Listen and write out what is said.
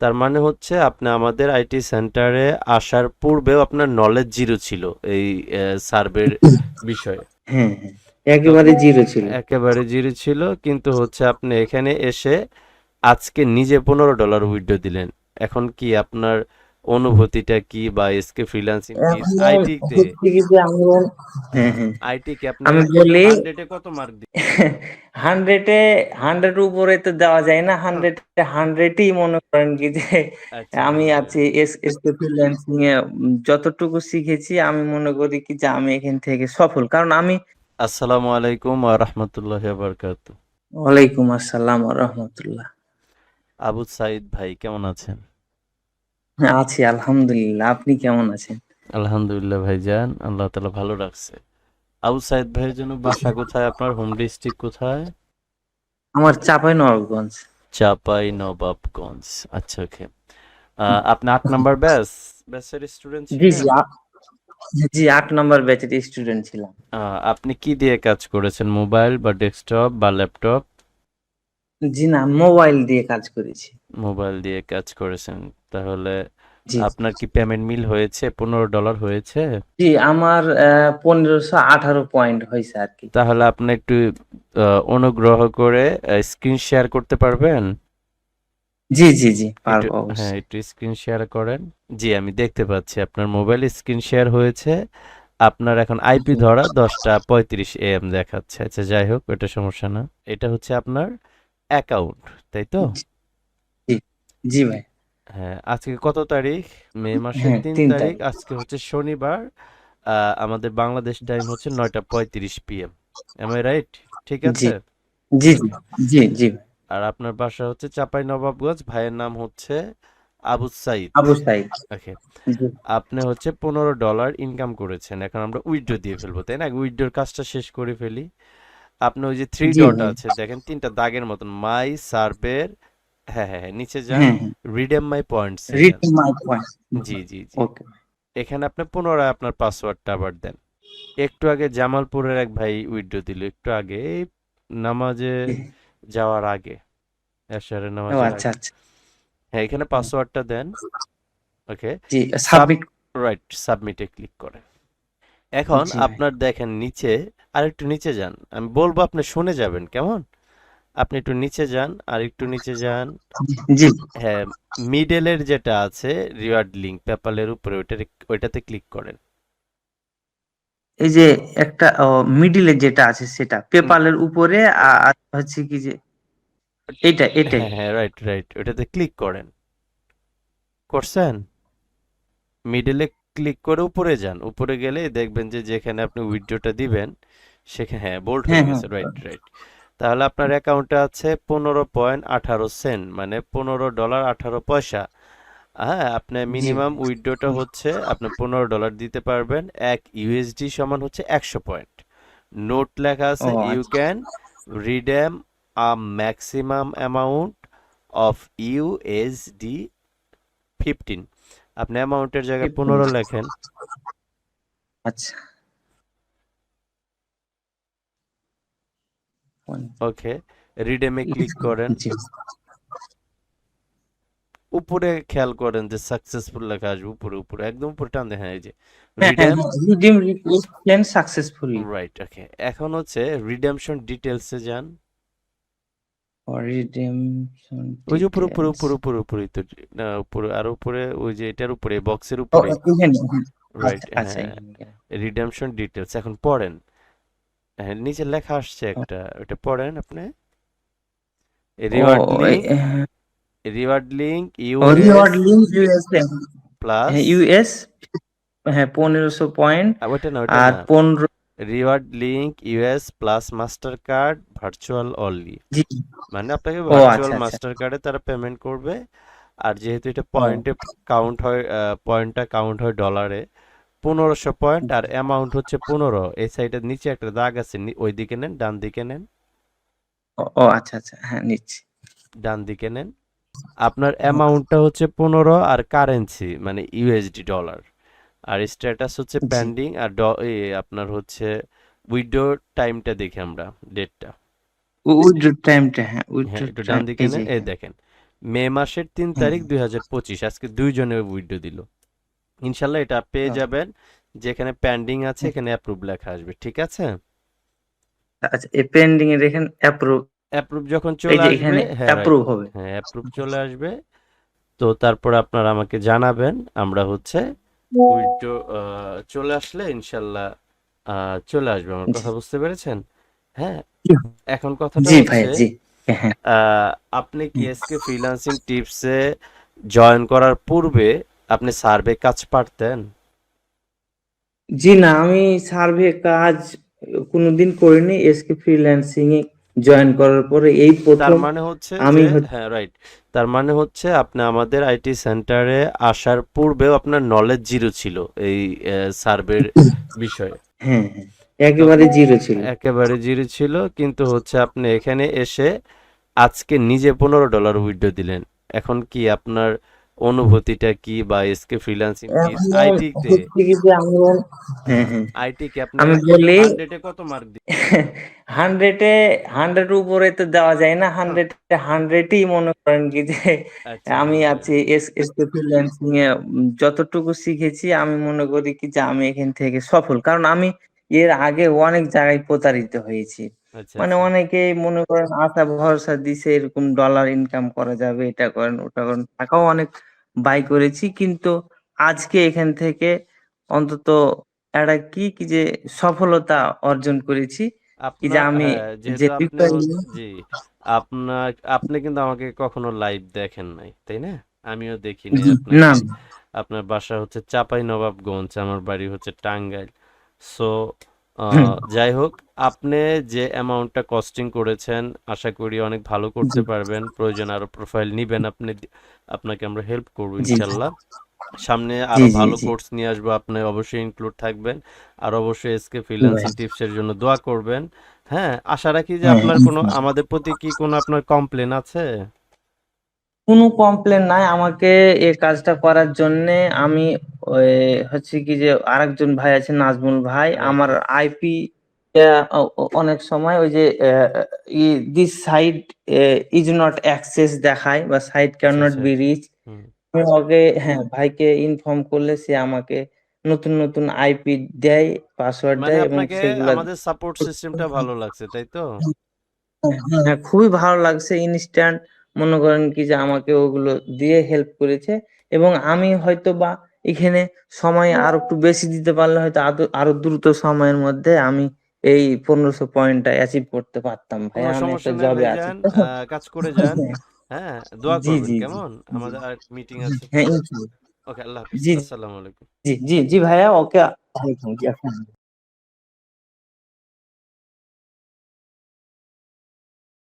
তার মানে হচ্ছে আপনি আমাদের আইটি সেন্টারে আসার পূর্বে আপনার নলেজ জিরো ছিল এই সার্ভের বিষয়ে। হ্যাঁ হ্যাঁ একেবারে জিরো ছিল। একেবারে জিরো ছিল কিন্তু হচ্ছে আপনি এখানে এসে আজকে নিজে পনেরো ডলার উইথড্র দিলেন। এখন কি আপনার অনুভূতিটা কি বা এসকে ফ্রিল্যান্সিং আইটি তে? হ্যাঁ হ্যাঁ আইটি কে আপনি আমি বলি হান্ড্রেডে কত মার্ক দিন হান্ড্রেডে হান্ড্রেড উপরে তো দেওয়া যায় না। হান্ড্রেড হান্ড্রেডই মনে করেন কি যে আচ্ছা। আমি আছি এস এস ফ্রিল্যান্সিং এ যতটুকু শিখেছি আমি মনে করি কি যে আমি এখান থেকে সফল। কারণ আমি আসসালামু আলাইকুম ওয়া রাহমাতুল্লাহি ওয়া বারাকাতুহু। ওয়ালাইকুম আসসালাম রহমতুল্লাহ। আবু সাইদ ভাই কেমন আছেন? আছি আলহামদুলিল্লাহ। আপনি কেমন আছেন? আলহামদুলিল্লাহ ভাইজান আল্লাহ তালা ভালো রাখছে। আবু সাইদ ভাইয়ের জন্য বাসা কোথায়? আপনার হোম ডিস্ট্রিক্ট কোথায়? আমার চাপাই নবাবগঞ্জ। চাপাই নবাবগঞ্জ আচ্ছা ওকে আপনি আট নাম্বার ব্যাচ? ব্যাচের স্টুডেন্ট জি জি জি আট নম্বর ব্যাচের স্টুডেন্ট ছিলাম। আপনি কি দিয়ে কাজ করেছেন? মোবাইল বা ডেস্কটপ বা ল্যাপটপ জি না মোবাইল দিয়ে কাজ করেছি। মোবাইল দিয়ে কাজ করেছেন তাহলে আপনার কি পেমেন্ট মিল হয়েছে? পনেরো ডলার হয়েছে? জি আমার পনেরোশো আঠারো পয়েন্ট হয়েছে আর কি। তাহলে আপনি একটু অনুগ্রহ করে স্ক্রিন শেয়ার করতে পারবেন? জি জি জি পারব হ্যাঁ একটু স্ক্রিন শেয়ার করেন। জি আমি দেখতে পাচ্ছি আপনার মোবাইল স্ক্রিন শেয়ার হয়েছে। আপনার এখন আইপি ধরা দশটা পঁয়ত্রিশ এম দেখাচ্ছে। আচ্ছা যাই হোক ওটা সমস্যা না। এটা হচ্ছে আপনার অ্যাকাউন্ট তাই তো? জি ভাই। হ্যাঁ আজকে কত তারিখ? মে মাসের হ্যাঁ তিন তিন তারিখ। তারিখ। আজকে হচ্ছে শনিবার। আমাদের বাংলাদেশ টাইম হচ্ছে নয়টা পঁয়ত্রিশ পিএম এম আই রাইট ঠিক জি। আছে? জি জি জি জি। ভাই আর আপনার বাসা হচ্ছে চাঁপাই নবাবগঞ্জ। ভাইয়ের নাম হচ্ছে আবু সাইদ। আবু সাইদ। ওকে জি। আপনি হচ্ছে পনেরো ডলার ইনকাম করেছেন। এখন আমরা উইথড্র দিয়ে ফেলব তাই না? উইথড্রর কাজটা শেষ করে ফেলি। আপনি ওই যে থ্রি জি ডট ভাই আছে দেখেন তিনটা দাগের মতন। মাই সার্ভের হ্যাঁ হ্যাঁ হ্যাঁ নিচে যান। হ্যাঁ হ্যাঁ। রিডেম মাই পয়েন্টসে যান। মাই পয়েন্ট জি জি জি। ওকে এখানে আপনি পুনরায় আপনার পাসওয়ার্ডটা আবার দেন। একটু আগে জামালপুরের এক ভাই উইথড্র দিল। একটু আগে এই নামাজে যাওয়ার আগে এশারের ও নামাজের আচ্ছা আগে। আচ্ছা। হ্যাঁ এখানে পাসওয়ার্ডটা দেন। ওকে জি সাবমিট রাইট সাবমিটে ক্লিক করেন। এখন জি। ভাই আপনার দেখেন নিচে আর একটু নিচে যান। আমি বলব আপনি শুনে যাবেন কেমন? আপনি একটু নিচে যান আর একটু নিচে যান। জি। হ্যাঁ মিডলের যেটা আছে রিওয়ার্ড লিঙ্ক পেপালের উপরে ওইটা ওইটাতে ক্লিক করেন। এই যে একটা মিডিলে যেটা আছে সেটা পেপালের উপরে আর হচ্ছে কি যে এটা এটাই। হ্যাঁ রাইট রাইট ওটাতে ক্লিক করেন। করছেন? মিডলে ক্লিক করে উপরে যান। উপরে গেলে দেখবেন যে যেখানে আপনি উইথড্রটা দিবেন সেখানে হ্যাঁ বোল্ড হ্যাঁ হয়ে হ্যাঁ। গেছে রাইট রাইট তাহলে আপনার অ্যাকাউন্টে আছে পনেরো পয়েন্ট আঠারো সেন্ট মানে পনেরো ডলার আঠারো পয়সা। হ্যাঁ আপনার মিনিমাম উইথড্রটা হচ্ছে আপনি পনেরো ডলার দিতে পারবেন। এক ইউএসডি সমান হচ্ছে একশো পয়েন্ট। নোট লেখা আছে ইউ আচ্ছা। Can redeem a maximum amount of USD fifteen আপনি অ্যামাউন্টের জায়গায় পনেরো লেখেন। আচ্ছা। ওকে রিডেমে ক্লিক করেন। উপরে খেয়াল করেন যে সাকসেসফুল লেখা আসবে উপরে উপরে একদম উপরে টান দেখেন এই যে রিডেম রিপ্লেন সাকসেসফুলি রাইট ওকে এখন হচ্ছে রিডেমশন ডিটেলসে যান। রিডেমশন ওই যে উপরে উপরে উপরে উপরে উপরে তো না উপরে আর উপরে ওই যে এটার উপরে বক্সের উপরে। হ্যাঁ, রাইট রিডেমশন ডিটেলস এখন পড়েন। হ্যাঁ নিচে লেখা আসছে একটা ওটা পড়েন আপনি। রিওয়ার্ড হ্যাঁ, রিওয়ার্ড লিঙ্ক ও US reward link US plus হ্যাঁ ইউএস হ্যাঁ পনেরোশো পয়েন্ট ওইটা না ওইটা আর না। পনেরো reward link US plus Mastercard virtual only মানে আপনাকে ভার্চুয়াল মাস্টার কার্ডে তারা পেমেন্ট করবে। আর যেহেতু এটা পয়েন্টে কাউন্ট হয় পয়েন্টটা কাউন্ট হয় ডলারে পনেরোশো পয়েন্ট আর অ্যামাউন্ট হচ্ছে পনেরো। এই সাইডের নিচে একটা দাগ আছে ওই দিকে নেন ডান দিকে নেন। ও আচ্ছা আচ্ছা হ্যাঁ নিচ্ছি। ডান দিকে নেন। আপনার অ্যামাউন্টটা হচ্ছে পনেরো আর কারেন্সি মানে ইউএসডি ডলার আর স্ট্যাটাস হচ্ছে পেন্ডিং আর আপনার হচ্ছে উইডো টাইমটা দেখি আমরা ডেটটা উইথড্র টাইমটা হ্যাঁ একটু ডান দিকে নেন এই দেখেন। মে মাসের তিন তারিখ দুই হাজার পঁচিশ আজকে দুইজনে উইডো দিল। ইনশাল্লাহ এটা পেয়ে আচ্ছা। যাবেন। যেখানে পেন্ডিং আছে এখানে অ্যাপ্রুভ লেখা আসবে ঠিক আছে? আচ্ছা এই পেন্ডিং এর এখানে অ্যাপ্রুভ অ্যাপ্রুভ যখন চলে আসবে এখানে অ্যাপ্রুভ হবে। হ্যাঁ অ্যাপ্রুভ চলে আসবে। তো তারপর আপনারা আমাকে জানাবেন আমরা হচ্ছে উইথড্র চলে আসলে ইনশাল্লাহ চলে আসবে। আমার কথা বুঝতে পেরেছেন? হ্যাঁ? এখন কথাটা জি হচ্ছে জি। হ্যাঁ। আপনি কি। এসকে ফ্রিল্যান্সিং টিপসে জয়েন করার পূর্বে আপনি সার্ভে কাজ পারতেন? জি না আমি সার্ভে কাজ কোনোদিন করিনি এসকে ফ্রিল্যান্সিং এ জয়েন করার পরে এই তার মানে হচ্ছে আমি হ্যাঁ রাইট তার মানে হচ্ছে আপনি আমাদের আইটি সেন্টারে আসার পূর্বেও আপনার নলেজ জিরো ছিল এই সার্ভের বিষয়ে। হ্যাঁ হ্যাঁ একেবারে জিরো ছিল। একেবারে জিরো ছিল কিন্তু হচ্ছে আপনি এখানে এসে আজকে নিজে পনেরো ডলার উইথড্র দিলেন। এখন কি আপনার অনুভূতিটা কি বা এসকে ফ্রিল্যান্সিং কি? যে আমি হ্যাঁ হ্যাঁ। আইটি কে আপনি আমি বলি হান্ড্রেডে কত মার্ক দিবেন? হান্ড্রেডে হান্ড্রেড উপরে তো দেওয়া যায় না। হান্ড্রেডে হান্ড্রেডই মনে করেন কি যে আচ্ছা। আমি আছি এস এস ফ্রিল্যান্সিং এ যতটুকু শিখেছি আমি মনে করি কি যে আমি এখান থেকে সফল। কারণ আমি এর আগে অনেক জায়গায় প্রতারিত হয়েছি। আচ্ছা মানে আচ্ছা। অনেকেই মনে করেন আশা ভরসা দিছে এরকম ডলার ইনকাম করা যাবে এটা করেন ওটা করেন টাকাও অনেক বাই করেছি। কিন্তু আজকে এখান থেকে অন্তত একটা কি কি যে সফলতা অর্জন করেছি কি যে আমি যে জি আপনার আপনি কিন্তু আমাকে কখনো লাইভ দেখেন নাই তাই না? আমিও দেখিনি আপনার বাসা হচ্ছে চাঁপাই নবাবগঞ্জ আমার বাড়ি হচ্ছে টাঙ্গাইল। সো যাই হোক আপনি যে অ্যামাউন্টটা কস্টিং করেছেন আশা করি অনেক ভালো করতে পারবেন। প্রয়োজন আরও প্রোফাইল নিবেন আপনি আপনাকে আমরা হেল্প করব জি ইনশাল্লাহ। সামনে আরও ভালো কোর্স নিয়ে আসব আপনি অবশ্যই ইনক্লুড থাকবেন। আর অবশ্যই এসকে ফ্রিল্যান্সিং টিপসের জন্য দোয়া করবেন। হ্যাঁ আশা রাখি যে হ্যাঁ আপনার কোনো আমাদের প্রতি কি কোনো আপনার কমপ্লেন আছে? কোনো কমপ্লেন নাই। আমাকে এই কাজটা করার জন্যে আমি হচ্ছে কি যে আরেকজন ভাই আছে নাজমুল ভাই। আমার আইপি অনেক সময় ওই যে this site is not access দেখায় বা site can not be reach okay হ্যাঁ ভাইকে ইনফর্ম করলে সে আমাকে নতুন নতুন আইপি দেয় পাসওয়ার্ড মানে দেয় এবং সেগুলা আমাদের সাপোর্ট সিস্টেমটা ভালো লাগছে তাই তো? হ্যাঁ হ্যাঁ, খুবই ভালো লাগছে ইনস্ট্যান্ট মনে করেন কি যে আমাকে ওগুলো দিয়ে হেল্প করেছে এবং আমি হয়তো বা এখানে সময় আরও একটু বেশি দিতে পারলে হয়তো আরও দ্রুত সময়ের মধ্যে আমি এই পনেরোশো পয়েন্টটা অ্যাচিভ করতে পারতাম ভাই। আমি একটা জবে আছি। কাজ করে যান। হ্যাঁ দোয়া জি করবেন জি জি। কেমন? আমাদের আর মিটিং আছে। হ্যাঁ ওকে আল্লাহ হাফিজ। আসসালামু আলাইকুম। জি জি জি ভাইয়া ওকে ওয়ালাইকুম জি।